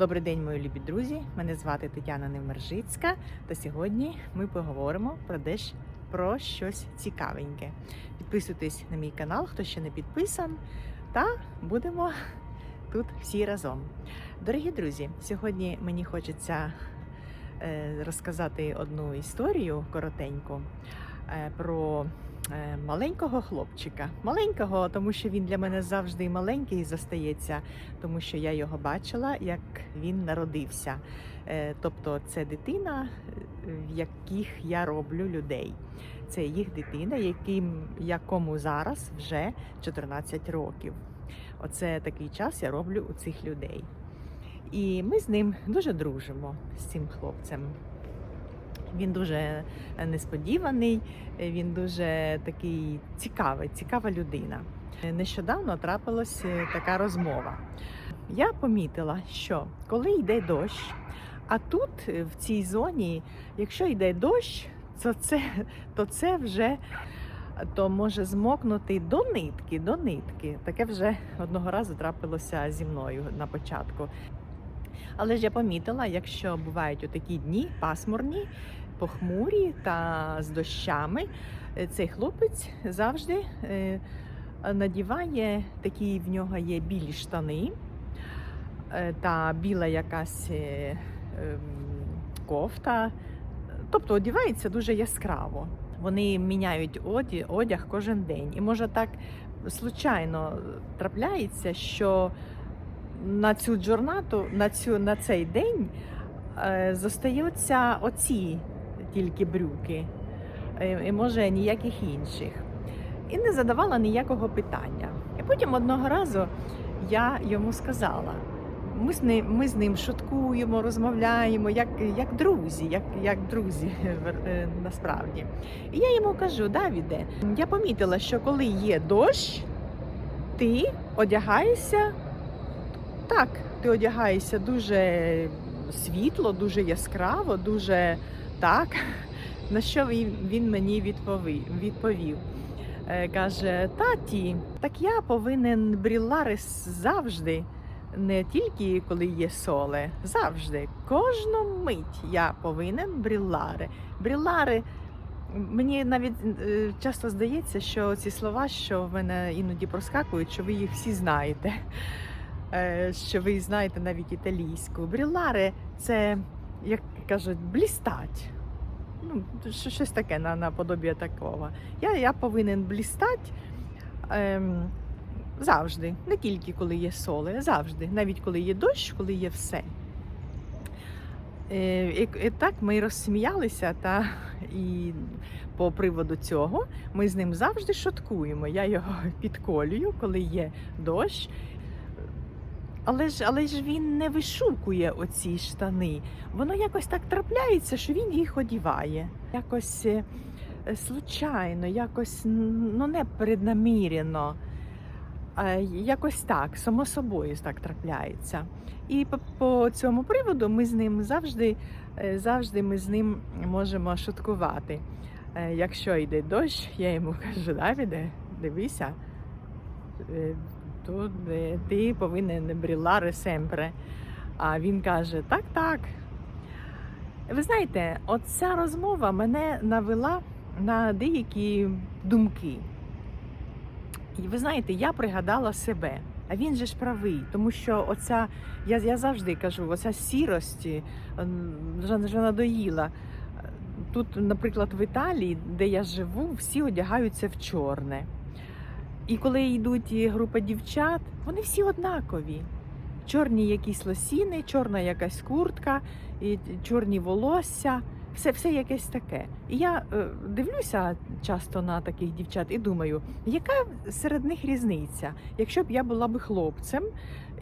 Добрий день, мої любі друзі. Мене звати Тетяна Невмержицька. Та сьогодні ми поговоримо про десь про щось цікавеньке. Підписуйтесь на мій канал, хто ще не підписан, та будемо тут всі разом. Дорогі друзі, сьогодні мені хочеться е, розказати одну історію коротеньку е, про маленького хлопчика. Маленького, тому що він для мене завжди маленький застається, тому що я його бачила, як він народився. Е, Тобто, це дитина, е, в яких я роблю людей. Це їх дитина, яким, якому зараз вже 14 років. Оце такий час я роблю у цих людей. І ми з ним дуже дружимо з цим хлопцем. Він дуже несподіваний, він дуже такий цікавий, цікава людина. Нещодавно трапилась е, така розмова. Я помітила, що коли йде дощ, а тут е, в цій зоні, якщо йде дощ, то це, то це вже то може змокнути до нитки, до нитки. Таке вже одного разу трапилося зі мною на початку. Але ж я помітила, якщо бувають отакі дні пасмурні, похмурі та з дощами, е, цей хлопець завжди е, надіває такі в нього є білі штани е, та біла якась ем, кофта. Тобто одягається дуже яскраво. Вони міняють одяг кожен день. І може так случайно трапляється, що на цю джорнату, на, цю, на цей день е, зостаються оці тільки брюки, е, і може ніяких інших. І не задавала ніякого питання. І потім одного разу я йому сказала. Ми з ним, ми з ним шуткуємо, розмовляємо, як, як друзі, як, як друзі е, насправді. І я йому кажу: Давіде, я помітила, що коли є дощ, ти одягаєшся так, ти одягаєшся дуже світло, дуже яскраво, дуже так. На що він, мені відповів? Е, Каже, таті, так я повинен брілари завжди, не тільки коли є соле, завжди. Кожну мить я повинен брілари. Брілари. Мені навіть е, часто здається, що ці слова, що в мене іноді проскакують, що ви їх всі знаєте. Е, Що ви знаєте навіть італійську. Брілари це, як кажуть, блістать. Ну, щось таке на, наподобі такого. Я, я повинен блістати ем, завжди, не тільки коли є соле, завжди, навіть коли є дощ, коли є все. Е, і, і так ми розсміялися, та і по приводу цього ми з ним завжди шуткуємо. Я його підколюю, коли є дощ. Але ж, але ж він не вишукує оці штани. Воно якось так трапляється, що він їх одіває. Якось е, е, случайно, якось ну, не преднамірено. Якось так, само собою так трапляється. І по, по цьому приводу ми з ним завжди, е, завжди ми з ним можемо шуткувати. Якщо йде дощ, я йому кажу, Давіде, дивися, тут ти повинен брілари семпре. А він каже: так, так. Ви знаєте, оця розмова мене навела на деякі думки. І ви знаєте, я пригадала себе. А він же ж правий, тому що оця, я, я завжди кажу, оця сірость е, вже, вже надоїла. Тут, наприклад, в Італії, де я живу, всі одягаються в чорне. І коли йдуть і група дівчат, вони всі однакові. Чорні якісь лосіни, чорна якась куртка, і чорні волосся, все, все якесь таке. І я е, дивлюся часто на таких дівчат і думаю, яка серед них різниця? Якщо б я була б хлопцем,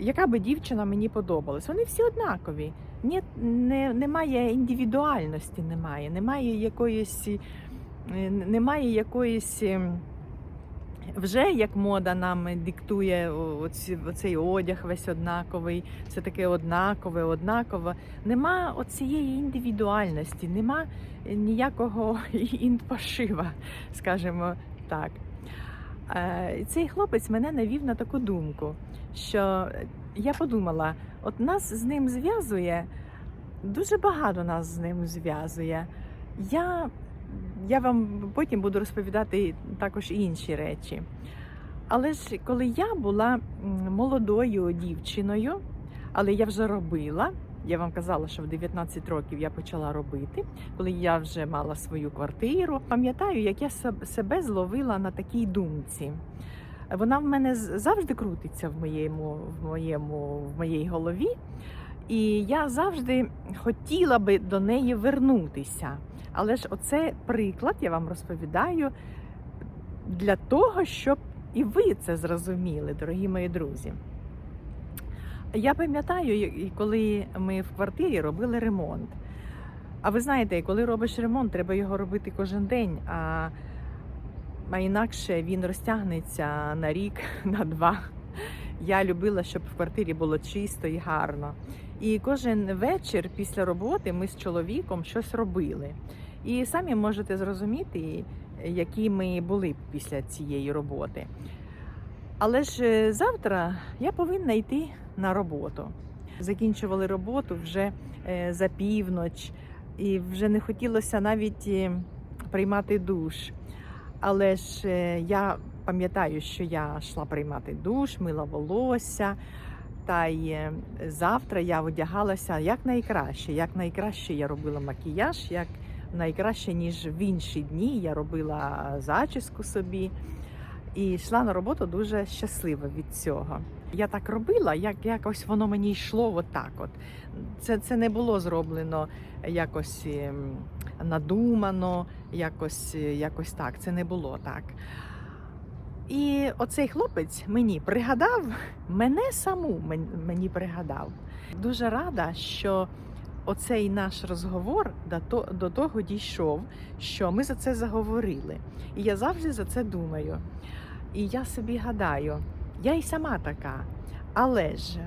яка би дівчина мені подобалась? Вони всі однакові. Ні, не, немає індивідуальності, немає, немає якоїсь, е, немає якоїсь. Вже як мода нам диктує оці, оцей одяг весь однаковий, все таке однакове, однакове. Нема оцієї індивідуальності, нема ніякого інпошива, скажімо так. Е, Цей хлопець мене навів на таку думку, що я подумала: от нас з ним зв'язує, дуже багато нас з ним зв'язує. Я, я вам потім буду розповідати також інші речі. Але ж коли я була молодою дівчиною, але я вже робила. Я вам казала, що в 19 років я почала робити, коли я вже мала свою квартиру. Пам'ятаю, як я себ- себе зловила на такій думці. Вона в мене завжди крутиться в моєму, в моєму, в моїй голові, і я завжди хотіла би до неї вернутися. Але ж оце приклад я вам розповідаю для того, щоб і ви це зрозуміли, дорогі мої друзі. Я пам'ятаю, коли ми в квартирі робили ремонт. А ви знаєте, коли робиш ремонт, треба його робити кожен день, а, а інакше він розтягнеться на рік, на два. Я любила, щоб в квартирі було чисто і гарно. І кожен вечір після роботи ми з чоловіком щось робили. І самі можете зрозуміти, які ми були після цієї роботи. Але ж е, завтра я повинна йти на роботу. Закінчували роботу вже е, за півноч, і вже не хотілося навіть е, приймати душ. Але ж я пам'ятаю, що я йшла приймати душ, мила волосся. Та й е, завтра я одягалася як найкраще. Як найкраще я робила макіяж, як найкраще, ніж в інші дні. Я робила зачіску собі і йшла на роботу дуже щаслива від цього. Я так робила, як якось воно мені йшло отак. От. Це, це не було зроблено якось ем, надумано, якось, е, якось так. Це не було так. І оцей хлопець мені пригадав, мене саму мені пригадав. Дуже рада, що оцей наш розговор до того дійшов, що ми за це заговорили. І я завжди за це думаю. І я собі гадаю, я і сама така. Але ж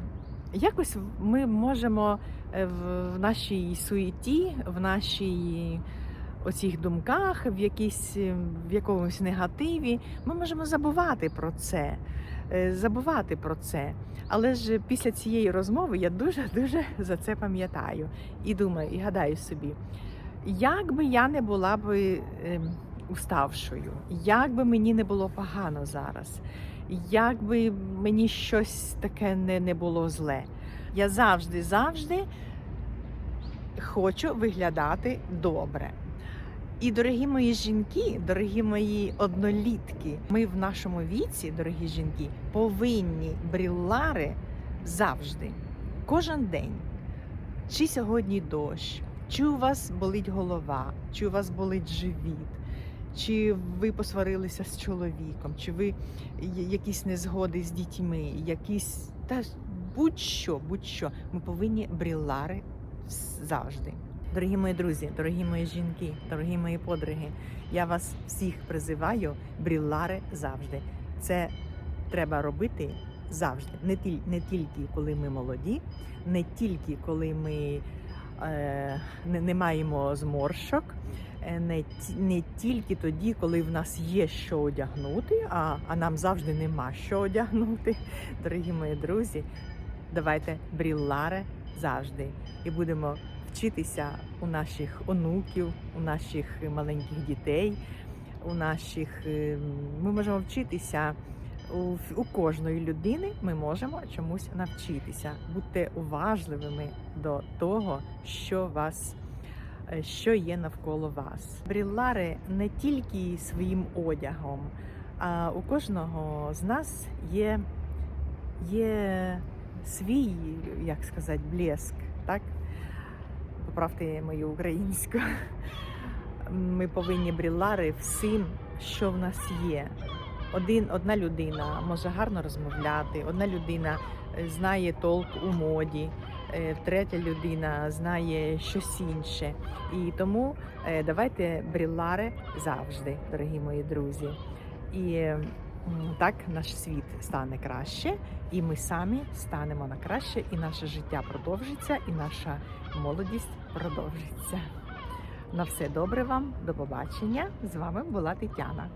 якось ми можемо е, в нашій суеті, в нашій оцих думках, в якійсь е, в якомусь негативі, ми можемо забувати про це. е, Забувати про це. Але ж після цієї розмови я дуже дуже за це пам'ятаю і думаю, і гадаю собі, як би я не була би ем, уставшою, як би мені не було погано зараз, як би мені щось таке не, не було зле. Я завжди, завжди хочу виглядати добре. І дорогі мої жінки, дорогі мої однолітки, ми в нашому віці, дорогі жінки, повинні брілари завжди, кожен день. Чи сьогодні дощ, чи у вас болить голова, чи у вас болить живіт, чи ви посварилися з чоловіком, чи ви якісь незгоди з дітьми, якісь та будь-що, будь-що. Ми повинні брілари завжди. Дорогі мої друзі, дорогі мої жінки, дорогі мої подруги, я вас всіх призиваю брілари завжди. Це треба робити завжди, не, тіль, не тільки коли ми молоді, не тільки коли ми е, не, не маємо зморшок, е, не, не тільки тоді, коли в нас є що одягнути, а, а нам завжди нема що одягнути. Дорогі мої друзі, давайте брілари завжди і будемо вчитися у наших онуків, у наших маленьких дітей, у наших е, ми можемо вчитися. У, у кожної людини ми можемо чомусь навчитися. Будьте уважливими до того, що вас е, що є навколо вас. Брілари не тільки своїм одягом, а у кожного з нас є, є свій, як сказати, блеск? Поправте мою українську. Ми повинні брілари всім, що в нас є. Один, одна людина може гарно розмовляти, одна людина е, знає толк у моді, е, третя людина знає щось інше. І тому е, давайте брілари завжди, дорогі мої друзі. І так наш світ стане краще, і ми самі станемо на краще, і наше життя продовжиться, і наша молодість продовжиться. На все добре вам, до побачення. З вами була Тетяна.